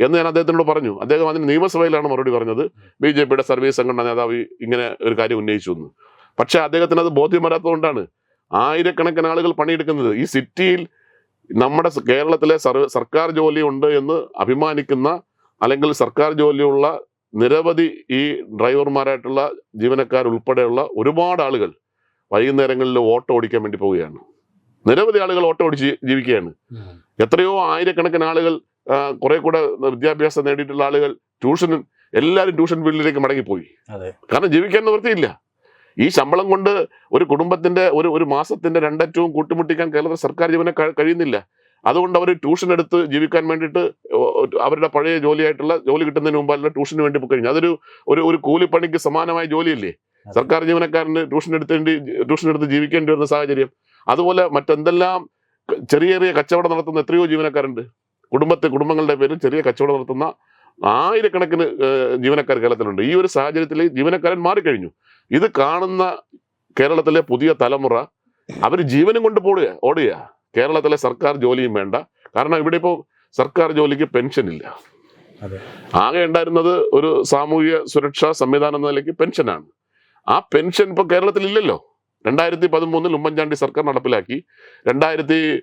എന്ന് ഞാൻ അദ്ദേഹത്തിനോട് പറഞ്ഞു. അദ്ദേഹം അതിന് നിയമസഭയിലാണ് മറുപടി പറഞ്ഞത്. ബി ജെ പിയുടെ സർവീസ് സംഘടന നേതാവ് ഇങ്ങനെ ഒരു കാര്യം ഉന്നയിച്ചു എന്ന്. പക്ഷെ അദ്ദേഹത്തിന് അത് ബോധ്യം വരാത്തതുകൊണ്ടാണ് ആയിരക്കണക്കിന് ആളുകൾ പണിയെടുക്കുന്നത്. ഈ സിറ്റിയിൽ നമ്മുടെ കേരളത്തിലെ സർക്കാർ ജോലി ഉണ്ട് എന്ന് അഭിമാനിക്കുന്ന അല്ലെങ്കിൽ സർക്കാർ ജോലിയുള്ള നിരവധി ഈ ഡ്രൈവർമാരായിട്ടുള്ള ജീവനക്കാർ ഉൾപ്പെടെയുള്ള ഒരുപാട് ആളുകൾ വൈകുന്നേരങ്ങളിൽ ഓട്ടോ ഓടിക്കാൻ വേണ്ടി പോവുകയാണ്. നിരവധി ആളുകൾ ഓട്ടോ ഓടിച്ച് ജീവിക്കുകയാണ്. എത്രയോ ആയിരക്കണക്കിന് ആളുകൾ കുറെ കൂടെ വിദ്യാഭ്യാസം നേടിയിട്ടുള്ള ആളുകൾ ട്യൂഷനും എല്ലാവരും ട്യൂഷൻ ഫീൽഡിലേക്ക് മടങ്ങിപ്പോയി. കാരണം ജീവിക്കാൻ നിവൃത്തിയില്ല. ഈ ശമ്പളം കൊണ്ട് ഒരു കുടുംബത്തിന്റെ ഒരു ഒരു മാസത്തിന്റെ രണ്ടറ്റവും കൂട്ടിമുട്ടിക്കാൻ കേരളത്തിൽ സർക്കാർ ജീവനെ കഴിയുന്നില്ല. അതുകൊണ്ട് അവർ ട്യൂഷൻ എടുത്ത് ജീവിക്കാൻ വേണ്ടിയിട്ട് അവരുടെ പഴയ ജോലിയായിട്ടുള്ള ജോലി കിട്ടുന്നതിന് മുമ്പല്ല ട്യൂഷന് വേണ്ടി പോയി കഴിഞ്ഞു. അതൊരു ഒരു ഒരു കൂലിപ്പണിക്ക് സമാനമായ ജോലിയല്ലേ? സർക്കാർ ജീവനക്കാരന് ട്യൂഷൻ എടുത്തേണ്ടി ട്യൂഷൻ എടുത്ത് ജീവിക്കേണ്ടി വരുന്ന സാഹചര്യം. അതുപോലെ മറ്റെന്തെല്ലാം ചെറിയ ചെറിയ കച്ചവടം നടത്തുന്ന എത്രയോ ജീവനക്കാരുണ്ട്. കുടുംബത്തെ കുടുംബങ്ങളുടെ പേരിൽ ചെറിയ കച്ചവടം നടത്തുന്ന ആയിരക്കണക്കിന് ജീവനക്കാർ കേരളത്തിലുണ്ട്. ഈ ഒരു സാഹചര്യത്തിൽ ജീവനക്കാരൻ മാറിക്കഴിഞ്ഞു. ഇത് കാണുന്ന കേരളത്തിലെ പുതിയ തലമുറ അവർ ജീവനും കൊണ്ട് പോടുക ഓടുക കേരളത്തിലെ സർക്കാർ ജോലിയും വേണ്ട. കാരണം ഇവിടെ ഇപ്പോൾ സർക്കാർ ജോലിക്ക് പെൻഷൻ ഇല്ല. ആകെ ഉണ്ടായിരുന്നത് ഒരു സാമൂഹിക സുരക്ഷാ സംവിധാനം എന്ന നിലയ്ക്ക് പെൻഷനാണ് ആ പെൻഷൻ ഇപ്പോൾ കേരളത്തിൽ ഇല്ലല്ലോ രണ്ടായിരത്തി പതിമൂന്നിൽ ഉമ്മൻചാണ്ടി സർക്കാർ നടപ്പിലാക്കി. രണ്ടായിരത്തി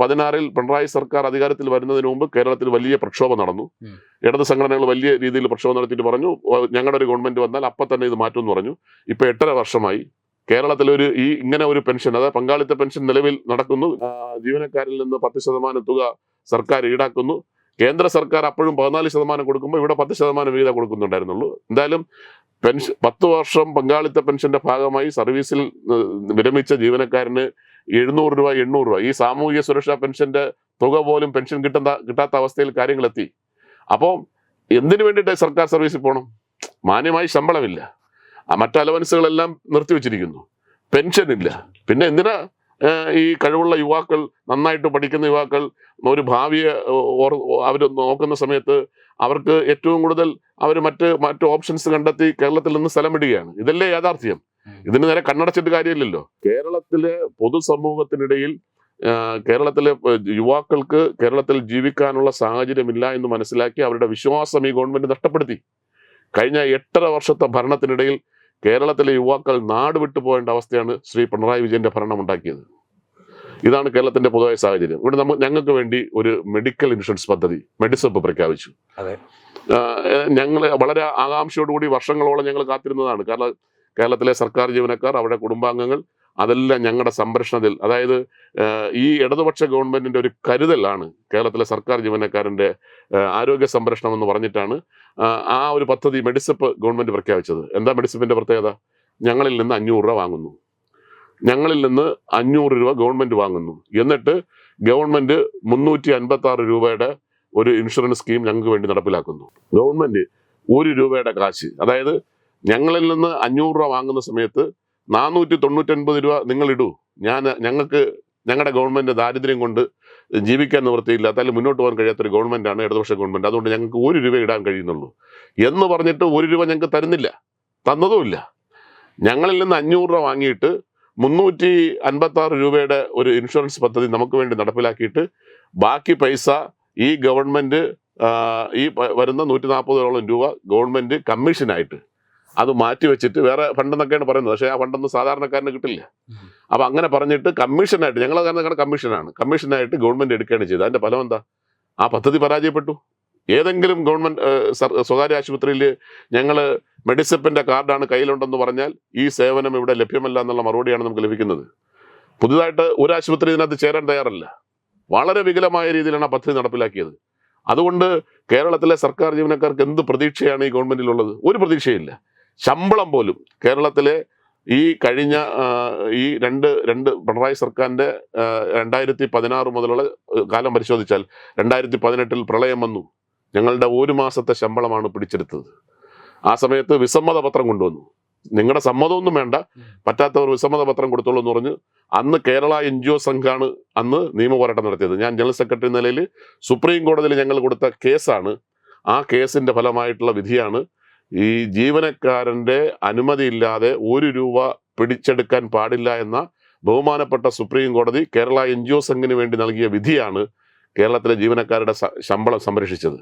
പതിനാറിൽ പിണറായി സർക്കാർ അധികാരത്തിൽ വരുന്നതിന് മുമ്പ് കേരളത്തിൽ വലിയ പ്രക്ഷോഭം നടന്നു. ഇടത് സംഘടനകൾ വലിയ രീതിയിൽ പ്രക്ഷോഭം നടത്തിയിട്ട് പറഞ്ഞു. "ഓ, ഞങ്ങളുടെ ഒരു ഗവൺമെന്റ് വന്നാൽ അപ്പം തന്നെ ഇത് മാറ്റുമെന്ന് പറഞ്ഞു. ഇപ്പൊ എട്ടര വർഷമായി. കേരളത്തിൽ ഒരു ഈ ഇങ്ങനെ ഒരു പെൻഷൻ അതായത് പങ്കാളിത്ത പെൻഷൻ നിലവിൽ നടക്കുന്നു. ജീവനക്കാരിൽ നിന്ന് പത്ത് ശതമാനം തുക സർക്കാർ ഈടാക്കുന്നു. കേന്ദ്ര സർക്കാർ അപ്പോഴും പതിനാല് ശതമാനം കൊടുക്കുമ്പോൾ ഇവിടെ പത്ത് ശതമാനം വീതം കൊടുക്കുന്നുണ്ടായിരുന്നുള്ളൂ. എന്തായാലും പെൻഷൻ പത്ത് വർഷം പങ്കാളിത്ത പെൻഷന്റെ ഭാഗമായി സർവീസിൽ വിരമിച്ച ജീവനക്കാരന് എഴുന്നൂറ് രൂപ എണ്ണൂറ് രൂപ. ഈ സാമൂഹിക സുരക്ഷാ പെൻഷന്റെ തുക പോലും പെൻഷൻ കിട്ടുന്ന കിട്ടാത്ത അവസ്ഥയിൽ കാര്യങ്ങളെത്തി. അപ്പോൾ എന്തിനു വേണ്ടിയിട്ട് സർക്കാർ സർവീസിൽ പോകണം മാന്യമായി ശമ്പളമില്ല. മറ്റ് അലവൻസുകളെല്ലാം നിർത്തിവെച്ചിരിക്കുന്നു പെൻഷൻ ഇല്ല പിന്നെ എന്തിനാ ഈ കഴിവുള്ള യുവാക്കൾ നന്നായിട്ട് പഠിക്കുന്ന യുവാക്കൾ ഒരു ഭാവിയെ അവർ നോക്കുന്ന സമയത്ത് അവർക്ക് ഏറ്റവും കൂടുതൽ അവർ മറ്റ് മറ്റ് ഓപ്ഷൻസ് കണ്ടെത്തി കേരളത്തിൽ നിന്ന് സ്ഥലം വിടുകയാണ് ഇതല്ലേ യാഥാർത്ഥ്യം. ഇതിന് നേരെ കണ്ണടച്ചിട്ട് കാര്യമില്ലല്ലോ. കേരളത്തിലെ പൊതുസമൂഹത്തിനിടയിൽ കേരളത്തിലെ യുവാക്കൾക്ക് കേരളത്തിൽ ജീവിക്കാനുള്ള സാഹചര്യമില്ല എന്ന് മനസ്സിലാക്കി അവരുടെ വിശ്വാസം ഈ ഗവൺമെന്റ് നഷ്ടപ്പെടുത്തി. കഴിഞ്ഞ എട്ടര വർഷത്തെ ഭരണത്തിനിടയിൽ കേരളത്തിലെ യുവാക്കൾ നാട് വിട്ടു പോകേണ്ട അവസ്ഥയാണ് ശ്രീ പിണറായി വിജയന്റെ ഭരണം ഉണ്ടാക്കിയത്. ഇതാണ് കേരളത്തിന്റെ പൊതുവായ സാഹചര്യം. ഇവിടെ നമ്മൾ ഞങ്ങൾക്ക് വേണ്ടി ഒരു മെഡിക്കൽ ഇൻഷുറൻസ് പദ്ധതി മെഡിസപ്പ് പ്രഖ്യാപിച്ചു. ഞങ്ങൾ വളരെ ആകാംക്ഷയോടുകൂടി വർഷങ്ങളോളം ഞങ്ങൾ കാത്തിരുന്നതാണ്. കാരണം കേരളത്തിലെ സർക്കാർ ജീവനക്കാർ അവരുടെ കുടുംബാംഗങ്ങൾ അതെല്ലാം ഞങ്ങളുടെ സംരക്ഷണത്തിൽ അതായത് ഈ ഇടതുപക്ഷ ഗവൺമെന്റിന്റെ ഒരു കരുതലാണ് കേരളത്തിലെ സർക്കാർ ജീവനക്കാരന്റെ ആരോഗ്യ സംരക്ഷണം എന്ന് പറഞ്ഞിട്ടാണ് ആ ഒരു പദ്ധതി മെഡിസപ്പ് ഗവൺമെന്റ് പ്രഖ്യാപിച്ചത്. എന്താ മെഡിസപ്പിന്റെ പ്രത്യേകത? ഞങ്ങളിൽ നിന്ന് അഞ്ഞൂറ് രൂപ വാങ്ങുന്നു. ഞങ്ങളിൽ നിന്ന് അഞ്ഞൂറ് രൂപ ഗവൺമെന്റ് വാങ്ങുന്നു. എന്നിട്ട് ഗവൺമെന്റ് മുന്നൂറ്റി അൻപത്തി ആറ് രൂപയുടെ ഒരു ഇൻഷുറൻസ് സ്കീം ഞങ്ങൾക്ക് വേണ്ടി നടപ്പിലാക്കുന്നു. ഗവൺമെന്റ് ഒരു രൂപയുടെ കാശ് അതായത് ഞങ്ങളിൽ നിന്ന് അഞ്ഞൂറ് രൂപ വാങ്ങുന്ന സമയത്ത് നാനൂറ്റി തൊണ്ണൂറ്റൊൻപത് രൂപ നിങ്ങൾ ഇടൂ. ഞാൻ ഞങ്ങൾക്ക് ഞങ്ങളുടെ ഗവൺമെന്റ് ദാരിദ്ര്യം കൊണ്ട് ജീവിക്കാൻ നിവൃത്തിയില്ല. അല്ലെങ്കിൽ മുന്നോട്ട് പോകാൻ കഴിയാത്തൊരു ഗവൺമെന്റാണ് ഇടതുപക്ഷ ഗവൺമെന്റ്. അതുകൊണ്ട് ഞങ്ങൾക്ക് ഒരു രൂപ ഇടാൻ കഴിയുന്നുള്ളൂ. എന്ന് പറഞ്ഞിട്ട് ഒരു രൂപ ഞങ്ങൾക്ക് തരുന്നില്ല. തന്നതുമില്ല. ഞങ്ങളിൽ നിന്ന് അഞ്ഞൂറ് രൂപ വാങ്ങിയിട്ട് മുന്നൂറ്റി അൻപത്തി ആറ് രൂപയുടെ ഒരു ഇൻഷുറൻസ് പദ്ധതി നമുക്ക് വേണ്ടി നടപ്പിലാക്കിയിട്ട് ബാക്കി പൈസ ഈ ഗവൺമെന്റ് ഈ വരുന്ന നൂറ്റി നാൽപ്പതോളം രൂപ ഗവൺമെന്റ് കമ്മീഷനായിട്ട് അത് മാറ്റി വെച്ചിട്ട് വേറെ ഫണ്ട് എന്നൊക്കെയാണ് പറയുന്നത്. പക്ഷേ ആ ഫണ്ടൊന്നും സാധാരണക്കാരന് കിട്ടില്ല. അപ്പോൾ അപ്പൊ അങ്ങനെ പറഞ്ഞിട്ട് കമ്മീഷനായിട്ട് ഞങ്ങൾ കാരണം കമ്മീഷനാണ്. കമ്മീഷനായിട്ട് ഗവൺമെന്റ് എടുക്കുകയാണ് ചെയ്തത്. അതിന്റെ ഫലം എന്താ? ആ പദ്ധതി പരാജയപ്പെട്ടു. ഏതെങ്കിലും ഗവൺമെന്റ് സ്വകാര്യ ആശുപത്രിയിൽ ഞങ്ങൾ മെഡിസെപ്പിന്റെ കാർഡാണ് കയ്യിലുണ്ടെന്ന് പറഞ്ഞാൽ ഈ സേവനം ഇവിടെ ലഭ്യമല്ല എന്നുള്ള മറുപടിയാണ് നമുക്ക് ലഭിക്കുന്നത്. പുതുതായിട്ട് ഒരു ആശുപത്രി ഇതിനകത്ത് ചേരാൻ തയ്യാറല്ല. വളരെ വികലമായ രീതിയിലാണ് ആ പദ്ധതി നടപ്പിലാക്കിയത്. അതുകൊണ്ട് കേരളത്തിലെ സർക്കാർ ജീവനക്കാർക്ക് എന്ത് പ്രതീക്ഷയാണ് ഈ ഗവൺമെന്റിലുള്ളത് ഒരു പ്രതീക്ഷയില്ല. ശമ്പളം പോലും. കേരളത്തിലെ ഈ കഴിഞ്ഞ ഈ രണ്ട് രണ്ട് പിണറായി സർക്കാരിന്റെ രണ്ടായിരത്തി പതിനാറ് മുതലുള്ള കാലം പരിശോധിച്ചാൽ രണ്ടായിരത്തി പതിനെട്ടിൽ പ്രളയം വന്നു. ഞങ്ങളുടെ ഒരു മാസത്തെ ശമ്പളമാണ് പിടിച്ചെടുത്തത്. ആ സമയത്ത് വിസമ്മത പത്രം കൊണ്ടുവന്നു. നിങ്ങളുടെ സമ്മതമൊന്നും വേണ്ട. പറ്റാത്തവർ വിസമ്മത പത്രം കൊടുത്തോളൂ എന്ന് പറഞ്ഞ് അന്ന് കേരള എൻ ജി ഒ സംഘാണ് അന്ന് നിയമപോരാട്ടം നടത്തിയത്. ഞാൻ ജനറൽ സെക്രട്ടറി നിലയിൽ സുപ്രീം കോടതിയിൽ ഞങ്ങൾ കൊടുത്ത കേസാണ്. ആ കേസിന്റെ ഫലമായിട്ടുള്ള വിധിയാണ്. ഈ ജീവനക്കാരന്റെ അനുമതിയില്ലാതെ ഒരു രൂപ പിടിച്ചെടുക്കാൻ പാടില്ല എന്ന ബഹുമാനപ്പെട്ട സുപ്രീം കോടതി കേരള എൻ ജി ഒ സംഘിന് വേണ്ടി നൽകിയ വിധിയാണ്. കേരളത്തിലെ ജീവനക്കാരുടെ ശമ്പളം സംരക്ഷിച്ചത്.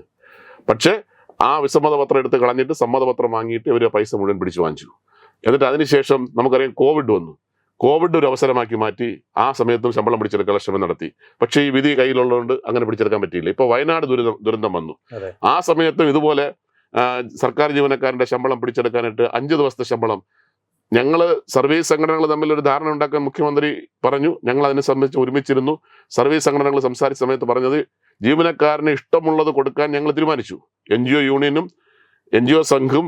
പക്ഷേ ആ വിസമ്മതപത്രം എടുത്ത് കളഞ്ഞിട്ട് സമ്മതപത്രം വാങ്ങിയിട്ട് ഇവർ പൈസ മുഴുവൻ പിടിച്ചു വാങ്ങിച്ചു. എന്നിട്ട് അതിനുശേഷം നമുക്കറിയാം കോവിഡ് വന്നു. കോവിഡ് ഒരു അവസരമാക്കി മാറ്റി ആ സമയത്തും ശമ്പളം പിടിച്ചെടുക്കാനുള്ള ശ്രമം നടത്തി. പക്ഷേ ഈ വിധി കയ്യിലുള്ളതുകൊണ്ട് അങ്ങനെ പിടിച്ചെടുക്കാൻ പറ്റിയില്ല. ഇപ്പോൾ വയനാട് ദുരിതം ദുരന്തം വന്നു. ആ സമയത്തും ഇതുപോലെ സർക്കാർ ജീവനക്കാരന്റെ ശമ്പളം പിടിച്ചെടുക്കാനായിട്ട് അഞ്ച് ദിവസത്തെ ശമ്പളം ഞങ്ങൾ സർവീസ് സംഘടനകൾ തമ്മിൽ ഒരു ധാരണ ഉണ്ടാക്കാൻ മുഖ്യമന്ത്രി പറഞ്ഞു. ഞങ്ങൾ അതിനെ സംബന്ധിച്ച് ഒരുമിച്ചിരുന്നു. സർവീസ് സംഘടനകൾ സംസാരിച്ച സമയത്ത് പറഞ്ഞത് ജീവനക്കാരന് ഇഷ്ടമുള്ളത് കൊടുക്കാൻ ഞങ്ങൾ തീരുമാനിച്ചു. എൻ ജി ഒ യൂണിയനും എൻ ജി ഒ സംഘം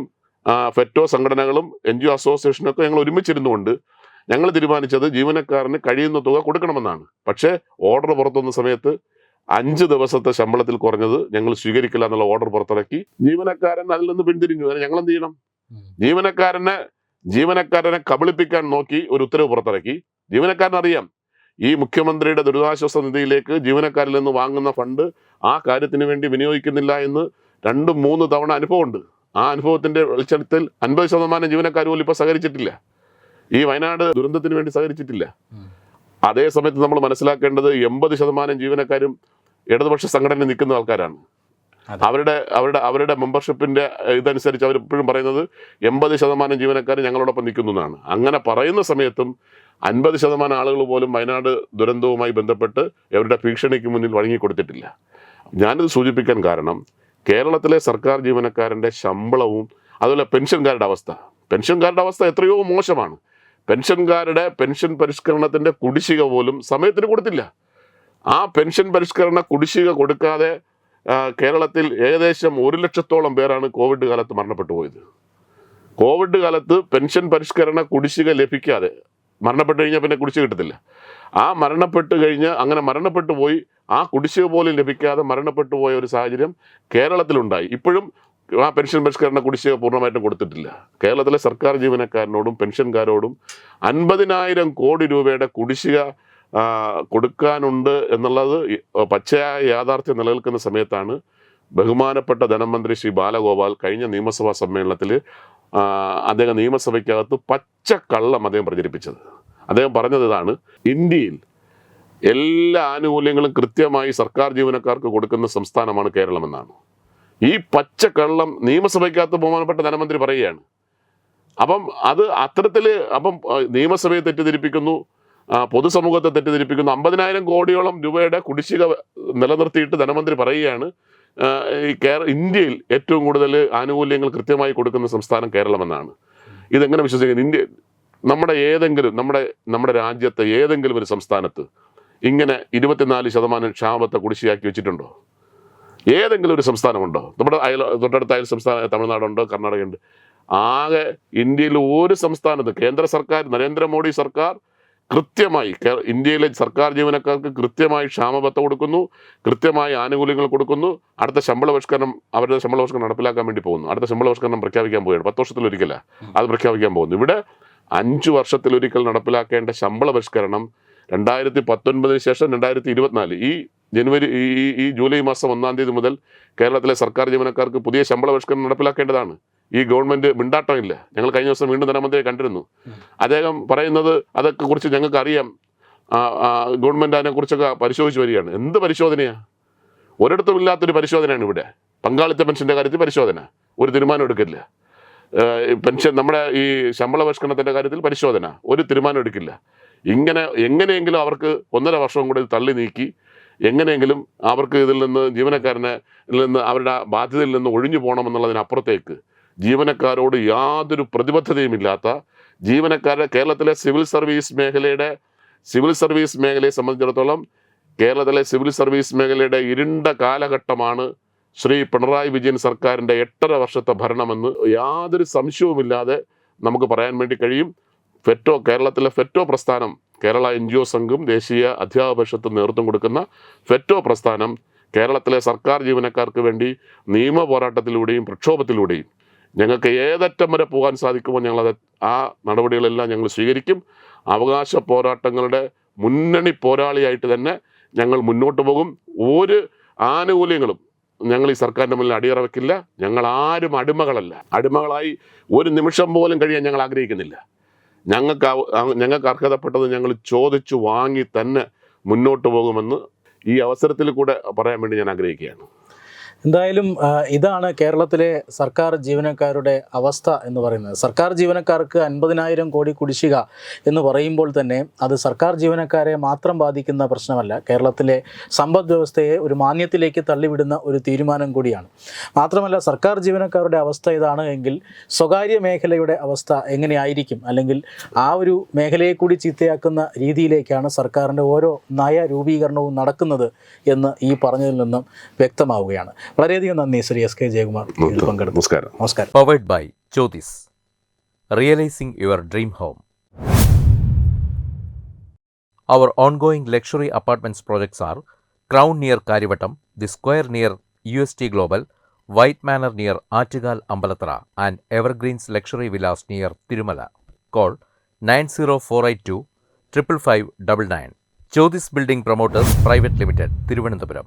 ഫെറ്റോ സംഘടനകളും എൻ ജി ഒ അസോസിയേഷനും ഒക്കെ ഞങ്ങൾ ഒരുമിച്ചിരുന്നുകൊണ്ട് ഞങ്ങൾ തീരുമാനിച്ചത് ജീവനക്കാരന് കഴിയുന്ന തുക കൊടുക്കണമെന്നാണ്. പക്ഷേ ഓർഡർ പുറത്തുന്ന സമയത്ത് അഞ്ച് ദിവസത്തെ ശമ്പളത്തിൽ കുറഞ്ഞത് ഞങ്ങൾ സ്വീകരിക്കില്ല എന്നുള്ള ഓർഡർ പുറത്തിറക്കി ജീവനക്കാരൻ അതിൽ നിന്ന് പിന്തിരിഞ്ഞു. അതിന് ഞങ്ങൾ എന്ത് ചെയ്യണം ജീവനക്കാരനെ ജീവനക്കാരനെ കബളിപ്പിക്കാൻ നോക്കി ഒരു ഉത്തരവ് പുറത്തിറക്കി. ജീവനക്കാരൻ അറിയാം ഈ മുഖ്യമന്ത്രിയുടെ ദുരിതാശ്വാസ നിധിയിലേക്ക് ജീവനക്കാരിൽ നിന്ന് വാങ്ങുന്ന ഫണ്ട് ആ കാര്യത്തിന് വേണ്ടി വിനിയോഗിക്കുന്നില്ല എന്ന് രണ്ടും മൂന്ന് തവണ അനുഭവമുണ്ട്. ആ അനുഭവത്തിന്റെ വെളിച്ചത്തിൽ അൻപത് ശതമാനം ജീവനക്കാർ പോലും ഇപ്പോൾ സഹകരിച്ചിട്ടില്ല. ഈ വയനാട് ദുരന്തത്തിന് വേണ്ടി സഹകരിച്ചിട്ടില്ല. അതേ സമയത്ത് നമ്മൾ മനസ്സിലാക്കേണ്ടത് എൺപത് ശതമാനം ജീവനക്കാരും ഇടതുപക്ഷ സംഘടന നിൽക്കുന്ന ആൾക്കാരാണ്. അവരുടെ അവരുടെ അവരുടെ മെമ്പർഷിപ്പിന്റെ ഇതനുസരിച്ച് അവർ എപ്പോഴും പറയുന്നത് എൺപത് ശതമാനം ജീവനക്കാർ ഞങ്ങളോടൊപ്പം നിൽക്കുന്നു എന്നാണ്. അങ്ങനെ പറയുന്ന സമയത്തും അൻപത് ശതമാനം ആളുകൾ പോലും വയനാട് ദുരന്തവുമായി ബന്ധപ്പെട്ട് അവരുടെ ഭീഷണിക്ക് മുന്നിൽ വഴങ്ങിക്കൊടുത്തിട്ടില്ല. ഞാനിത് സൂചിപ്പിക്കാൻ കാരണം കേരളത്തിലെ സർക്കാർ ജീവനക്കാരന്റെ ശമ്പളവും അതുപോലെ പെൻഷൻകാരുടെ അവസ്ഥ. പെൻഷൻകാരുടെ അവസ്ഥ എത്രയോ മോശമാണ്. പെൻഷൻകാരുടെ പെൻഷൻ പരിഷ്കരണത്തിന്റെ കുടിശ്ശിക പോലും സമയത്തിന് കൊടുത്തില്ല. ആ പെൻഷൻ പരിഷ്കരണ കുടിശ്ശിക കൊടുക്കാതെ കേരളത്തിൽ ഏകദേശം ഒരു ലക്ഷത്തോളം പേരാണ് കോവിഡ് കാലത്ത് മരണപ്പെട്ടു പോയത്. കോവിഡ് കാലത്ത് പെൻഷൻ പരിഷ്കരണ കുടിശ്ശിക ലഭിക്കാതെ മരണപ്പെട്ട് കഴിഞ്ഞാൽ പിന്നെ കുടിശ്ശിക കിട്ടത്തില്ല. ആ മരണപ്പെട്ട് കഴിഞ്ഞ് അങ്ങനെ മരണപ്പെട്ടു പോയി ആ കുടിശ്ശിക പോലും ലഭിക്കാതെ മരണപ്പെട്ടു പോയ ഒരു സാഹചര്യം കേരളത്തിലുണ്ടായി. ഇപ്പോഴും ആ പെൻഷൻ പരിഷ്കരണ കുടിശ്ശിക പൂർണമായിട്ടും കൊടുത്തിട്ടില്ല. കേരളത്തിലെ സർക്കാർ ജീവനക്കാരനോടും പെൻഷൻകാരോടും അൻപതിനായിരം കോടി രൂപയുടെ കുടിശ്ശിക കൊടുക്കാനുണ്ട് എന്നുള്ളത് പച്ചയായ യാഥാർത്ഥ്യം നിലനിൽക്കുന്ന സമയത്താണ് ബഹുമാനപ്പെട്ട ധനമന്ത്രി ശ്രീ ബാലഗോപാൽ കഴിഞ്ഞ നിയമസഭാ സമ്മേളനത്തിൽ അദ്ദേഹം നിയമസഭയ്ക്കകത്ത് പച്ചക്കള്ളം അദ്ദേഹം പ്രചരിപ്പിച്ചത്. അദ്ദേഹം പറഞ്ഞത് ഇതാണ് ഇന്ത്യയിൽ എല്ലാ ആനുകൂല്യങ്ങളും കൃത്യമായി സർക്കാർ ജീവനക്കാർക്ക് കൊടുക്കുന്ന സംസ്ഥാനമാണ് കേരളമെന്നാണ് ഈ പച്ചക്കള്ളം നിയമസഭയ്ക്കകത്ത് ബഹുമാനപ്പെട്ട ധനമന്ത്രി പറയുകയാണ്. അപ്പം അത് അത്തരത്തിൽ അപ്പം നിയമസഭയെ തെറ്റിദ്ധരിപ്പിക്കുന്നു പൊതുസമൂഹത്തെ തെറ്റിദ്ധരിപ്പിക്കുന്നു അമ്പതിനായിരം കോടിയോളം രൂപയുടെ കുടിശ്ശിക നിലനിർത്തിയിട്ട് ധനമന്ത്രി പറയുകയാണ് ഈ കേര ഇന്ത്യയിൽ ഏറ്റവും കൂടുതൽ ആനുകൂല്യങ്ങൾ കൃത്യമായി കൊടുക്കുന്ന സംസ്ഥാനം കേരളമെന്നാണ് ഇതെങ്ങനെ വിശ്വസിക്കുന്നത് ഇന്ത്യ നമ്മുടെ ഏതെങ്കിലും നമ്മുടെ നമ്മുടെ രാജ്യത്തെ ഏതെങ്കിലും ഒരു സംസ്ഥാനത്ത് ഇങ്ങനെ ഇരുപത്തിനാല് ശതമാനം ക്ഷാമത്തെ കുടിശ്ശിയാക്കി വെച്ചിട്ടുണ്ടോ? ഏതെങ്കിലും ഒരു സംസ്ഥാനമുണ്ടോ? നമ്മുടെ അയൽ തൊട്ടടുത്ത അയൽ സംസ്ഥാന തമിഴ്നാടുണ്ടോ കർണാടകയുണ്ട്. ആകെ ഇന്ത്യയിൽ ഒരു സംസ്ഥാനത്ത് കേന്ദ്ര സർക്കാർ നരേന്ദ്രമോദി സർക്കാർ കൃത്യമായി ഇന്ത്യയിലെ സർക്കാർ ജീവനക്കാർക്ക് കൃത്യമായി ക്ഷാമബത്ത കൊടുക്കുന്നു കൃത്യമായി ആനുകൂല്യങ്ങൾ കൊടുക്കുന്നു. അടുത്ത ശമ്പള പരിഷ്കരണം അവരുടെ ശമ്പള പരിഷ്കരണം നടപ്പിലാക്കാൻ വേണ്ടി പോകുന്നു. അടുത്ത ശമ്പള പരിഷ്കരണം പ്രഖ്യാപിക്കാൻ പോവുകയാണ്. പത്ത് വർഷത്തിലൊരിക്കല അത് പ്രഖ്യാപിക്കാൻ പോകുന്നു. ഇവിടെ അഞ്ചു വർഷത്തിലൊരിക്കൽ നടപ്പിലാക്കേണ്ട ശമ്പള പരിഷ്കരണം രണ്ടായിരത്തി പത്തൊൻപതിന് ശേഷം രണ്ടായിരത്തി ഇരുപത്തിനാല് ഈ ജനുവരി ഈ ഈ- ജൂലൈ മാസം ഒന്നാം തീയതി മുതൽ കേരളത്തിലെ സർക്കാർ ജീവനക്കാർക്ക് പുതിയ ശമ്പള പരിഷ്കരണം നടപ്പിലാക്കേണ്ടതാണ്. ഈ ഗവൺമെന്റ് മിണ്ടാട്ടമില്ല. ഞങ്ങൾ കഴിഞ്ഞ ദിവസം വീണ്ടും ധനമന്ത്രിയെ കണ്ടിരുന്നു. അദ്ദേഹം പറയുന്നത് അതൊക്കെ കുറിച്ച് ഞങ്ങൾക്ക് അറിയാം ഗവൺമെന്റ് അതിനെക്കുറിച്ചൊക്കെ പരിശോധിച്ച് വരികയാണ്. എന്ത് പരിശോധനയാണ് ഒരിടത്തും ഇല്ലാത്തൊരു പരിശോധനയാണ് ഇവിടെ. പങ്കാളിത്ത പെൻഷന്റെ കാര്യത്തിൽ പരിശോധന. ഒരു തീരുമാനം എടുക്കില്ല. പെൻഷൻ നമ്മുടെ ഈ ശമ്പള പരിഷ്കരണത്തിന്റെ കാര്യത്തിൽ പരിശോധന. ഒരു തീരുമാനം എടുക്കില്ല. ഇങ്ങനെ എങ്ങനെയെങ്കിലും അവർക്ക് ഒന്നര വർഷം കൂടി തള്ളി നീക്കി എങ്ങനെയെങ്കിലും അവർക്ക് ഇതിൽ നിന്ന് ജീവനക്കാരനെ നിന്ന് അവരുടെ ബാധ്യതയിൽ നിന്ന് ഒഴിഞ്ഞു പോകണമെന്നുള്ളതിനപ്പുറത്തേക്ക് ജീവനക്കാരോട് യാതൊരു പ്രതിബദ്ധതയുമില്ലാത്ത ജീവനക്കാരുടെ കേരളത്തിലെ സിവിൽ സർവീസ് മേഖലയുടെ സിവിൽ സർവീസ് മേഖലയെ സംബന്ധിച്ചിടത്തോളം കേരളത്തിലെ സിവിൽ സർവീസ് മേഖലയുടെ ഇരുണ്ട കാലഘട്ടമാണ് ശ്രീ പിണറായി വിജയൻ സർക്കാരിന്റെ എട്ടര വർഷത്തെ ഭരണമെന്ന് യാതൊരു സംശയവുമില്ലാതെ നമുക്ക് പറയാൻ വേണ്ടി കഴിയും. ഫെറ്റോ കേരളത്തിലെ ഫെറ്റോ പ്രസ്ഥാനം കേരള എൻ ജി ഒ സംഘം ദേശീയ അധ്യാപക നേതൃത്വം കൊടുക്കുന്ന ഫെറ്റോ പ്രസ്ഥാനം കേരളത്തിലെ സർക്കാർ ജീവനക്കാർക്ക് വേണ്ടി നിയമ പോരാട്ടത്തിലൂടെയും പ്രക്ഷോഭത്തിലൂടെയും ഞങ്ങൾക്ക് ഏതറ്റം വരെ പോകാൻ സാധിക്കുമോ ഞങ്ങളത് ആ നടപടികളെല്ലാം ഞങ്ങൾ സ്വീകരിക്കും. അവകാശ പോരാട്ടങ്ങളുടെ മുന്നണി പോരാളിയായിട്ട് തന്നെ ഞങ്ങൾ മുന്നോട്ട് പോകും. ഒരു ആനുകൂല്യങ്ങളും ഞങ്ങൾ ഈ സർക്കാരിന്റെ മുന്നിൽ അടിയറ വെക്കില്ല ഞങ്ങൾ ആരും അടിമകളല്ല. അടിമകളായി ഒരു നിമിഷം പോലും കഴിയാൻ ഞങ്ങൾ ആഗ്രഹിക്കുന്നില്ല. ഞങ്ങൾക്ക് ഞങ്ങൾക്ക് അർഹതപ്പെട്ടത് ഞങ്ങൾ ചോദിച്ചു വാങ്ങി തന്നെ മുന്നോട്ട് പോകുമെന്ന് ഈ അവസരത്തിൽ കൂടെ പറയാൻ വേണ്ടി ഞാൻ ആഗ്രഹിക്കുകയാണ്. എന്തായാലും ഇതാണ് കേരളത്തിലെ സർക്കാർ ജീവനക്കാരുടെ അവസ്ഥ എന്ന് പറയുന്നത്. സർക്കാർ ജീവനക്കാർക്ക് അൻപതിനായിരം കോടി കുടിശ്ശിക എന്ന് പറയുമ്പോൾ തന്നെ അത് സർക്കാർ ജീവനക്കാരെ മാത്രം ബാധിക്കുന്ന പ്രശ്നമല്ല. കേരളത്തിലെ സമ്പദ് വ്യവസ്ഥയെ ഒരു മാന്യത്തിലേക്ക് തള്ളിവിടുന്ന ഒരു തീരുമാനം കൂടിയാണ്. മാത്രമല്ല സർക്കാർ ജീവനക്കാരുടെ അവസ്ഥ ഇതാണ് എങ്കിൽ സ്വകാര്യ മേഖലയുടെ അവസ്ഥ എങ്ങനെയായിരിക്കും? അല്ലെങ്കിൽ ആ ഒരു മേഖലയെ കൂടി ചീത്തയാക്കുന്ന രീതിയിലേക്കാണ് സർക്കാരിന്റെ ഓരോ നയ രൂപീകരണവും നടക്കുന്നത് എന്ന് ഈ പറഞ്ഞതിൽ നിന്നും വ്യക്തമാവുകയാണ്. വളരെയധികം നന്ദി ശ്രീ എസ് കെ ജയകുമാർ ഇതിൽ പങ്കെടുത്തു നമസ്കാരം നമസ്കാരം powered by Jyotis. Realizing your dream home. Our ongoing luxury apartments projects are Crown near Karivattam, The Square near UST Global, White Manor near Achigal Ambalatra, and Evergreens Luxury Villas near Tirumala. Call 90482 55599. Jyotis Building Promoters Private Limited, Thiruvananthapuram.